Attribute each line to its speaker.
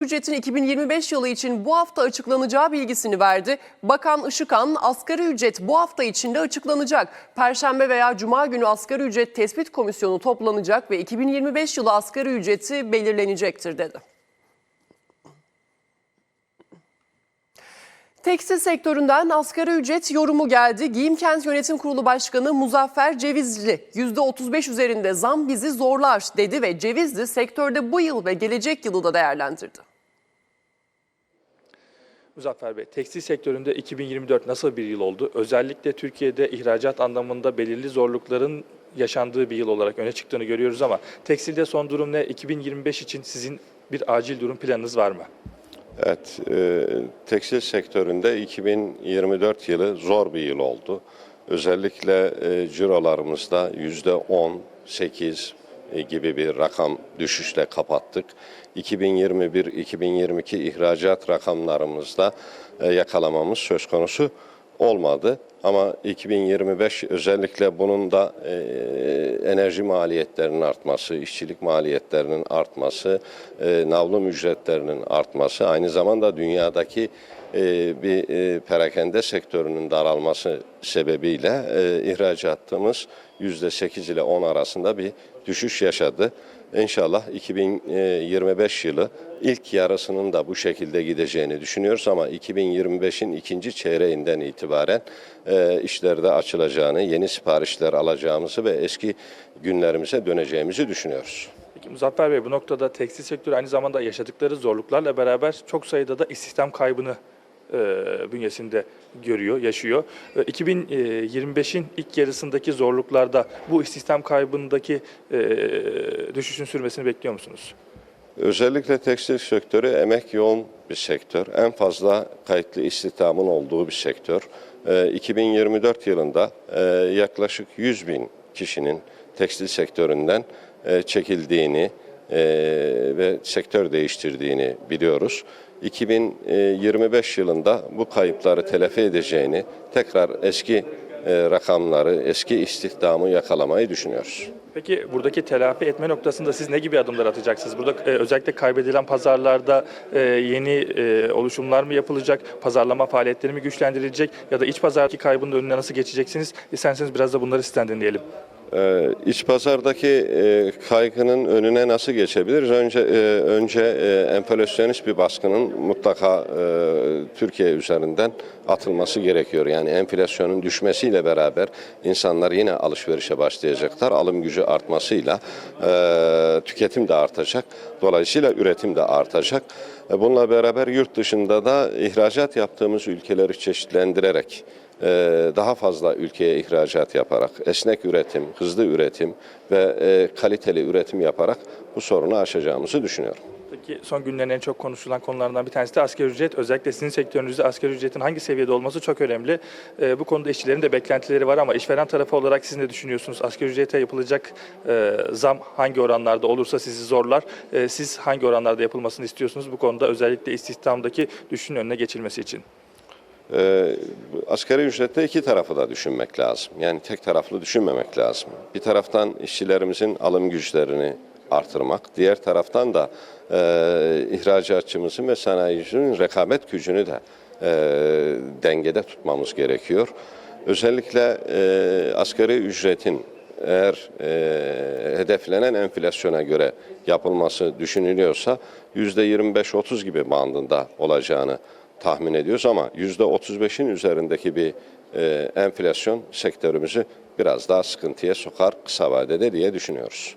Speaker 1: ücretin 2025 yılı için bu hafta açıklanacağı bilgisini verdi. Bakan Işıkhan asgari ücret bu hafta içinde açıklanacak. Perşembe veya cuma günü asgari ücret tespit komisyonu toplanacak ve 2025 yılı asgari ücreti belirlenecektir dedi. Tekstil sektöründen asgari ücret yorumu geldi. Giyimkent Yönetim Kurulu Başkanı Muzaffer Cevizli %35 üzerinde zam bizi zorlar dedi ve Cevizli sektörde bu yıl ve gelecek yılı da değerlendirdi.
Speaker 2: Muzaffer Bey, tekstil sektöründe 2024 nasıl bir yıl oldu? Özellikle Türkiye'de ihracat anlamında belirli zorlukların yaşandığı bir yıl olarak öne çıktığını görüyoruz ama tekstilde son durum ne? 2025 için sizin bir acil durum planınız var mı?
Speaker 3: Evet, e, tekstil sektöründe 2024 yılı zor bir yıl oldu. Özellikle e, cirolarımızda yüzde 10, 8 e, gibi bir rakam düşüşle kapattık. 2021-2022 ihracat rakamlarımızda e, yakalamamız söz konusu olmadı. Ama 2025 özellikle bunun da e, enerji maliyetlerinin artması, işçilik maliyetlerinin artması, e, navlum ücretlerinin artması, aynı zamanda dünyadaki e, bir e, perakende sektörünün daralması sebebiyle e, ihracatımız %8 ile 10 arasında bir düşüş yaşadı. İnşallah 2025 yılı ilk yarısının da bu şekilde gideceğini düşünüyoruz ama 2025'in ikinci çeyreğinden itibaren e, işlerde açılacağını, yeni siparişler alacağımızı ve eski günlerimize döneceğimizi düşünüyoruz.
Speaker 2: Muzaffer Bey bu noktada tekstil sektörü aynı zamanda yaşadıkları zorluklarla beraber çok sayıda da istihdam kaybını bünyesinde görüyor, yaşıyor. E, 2025'in ilk yarısındaki zorluklarda bu istihdam kaybındaki e, düşüşün sürmesini bekliyor musunuz?
Speaker 3: Özellikle tekstil sektörü emek yoğun bir sektör. En fazla kayıtlı istihdamın olduğu bir sektör. Ee, 2024 yılında e, yaklaşık 100 bin kişinin tekstil sektöründen e, çekildiğini e, ve sektör değiştirdiğini biliyoruz. 2025 yılında bu kayıpları telafi edeceğini, tekrar eski e, rakamları, eski istihdamı yakalamayı düşünüyoruz.
Speaker 2: Peki buradaki telafi etme noktasında siz ne gibi adımlar atacaksınız? Burada e, özellikle kaybedilen pazarlarda e, yeni e, oluşumlar mı yapılacak? Pazarlama faaliyetleri mi güçlendirilecek? Ya da iç pazardaki kaybın da önüne nasıl geçeceksiniz? İsterseniz biraz da bunları sizden dinleyelim.
Speaker 3: Ee, iç pazardaki e, kaygının önüne nasıl geçebiliriz? Önce e, önce e, enflasyonist bir baskının mutlaka e, Türkiye üzerinden atılması gerekiyor. Yani enflasyonun düşmesiyle beraber insanlar yine alışverişe başlayacaklar. Alım gücü artmasıyla e, tüketim de artacak. Dolayısıyla üretim de artacak. E, bununla beraber yurt dışında da ihracat yaptığımız ülkeleri çeşitlendirerek daha fazla ülkeye ihracat yaparak, esnek üretim, hızlı üretim ve e, kaliteli üretim yaparak bu sorunu aşacağımızı düşünüyorum.
Speaker 2: Peki son günlerin en çok konuşulan konularından bir tanesi de asgari ücret. Özellikle sizin sektörünüzde asgari ücretin hangi seviyede olması çok önemli. Ee, bu konuda işçilerin de beklentileri var ama işveren tarafı olarak siz ne düşünüyorsunuz? Asgari ücrete yapılacak e, zam hangi oranlarda olursa sizi zorlar? E, siz hangi oranlarda yapılmasını istiyorsunuz? Bu konuda özellikle istihdamdaki düşüşün önüne geçilmesi için.
Speaker 3: Ee, asgari ücrette iki tarafı da düşünmek lazım. Yani tek taraflı düşünmemek lazım. Bir taraftan işçilerimizin alım güçlerini artırmak, diğer taraftan da e, ihracatçımızın ve sanayicinin rekabet gücünü de e, dengede tutmamız gerekiyor. Özellikle e, asgari ücretin eğer e, hedeflenen enflasyona göre yapılması düşünülüyorsa %25-30 gibi bandında olacağını tahmin ediyoruz ama %35'in üzerindeki bir e, enflasyon sektörümüzü biraz daha sıkıntıya sokar kısa vadede diye düşünüyoruz.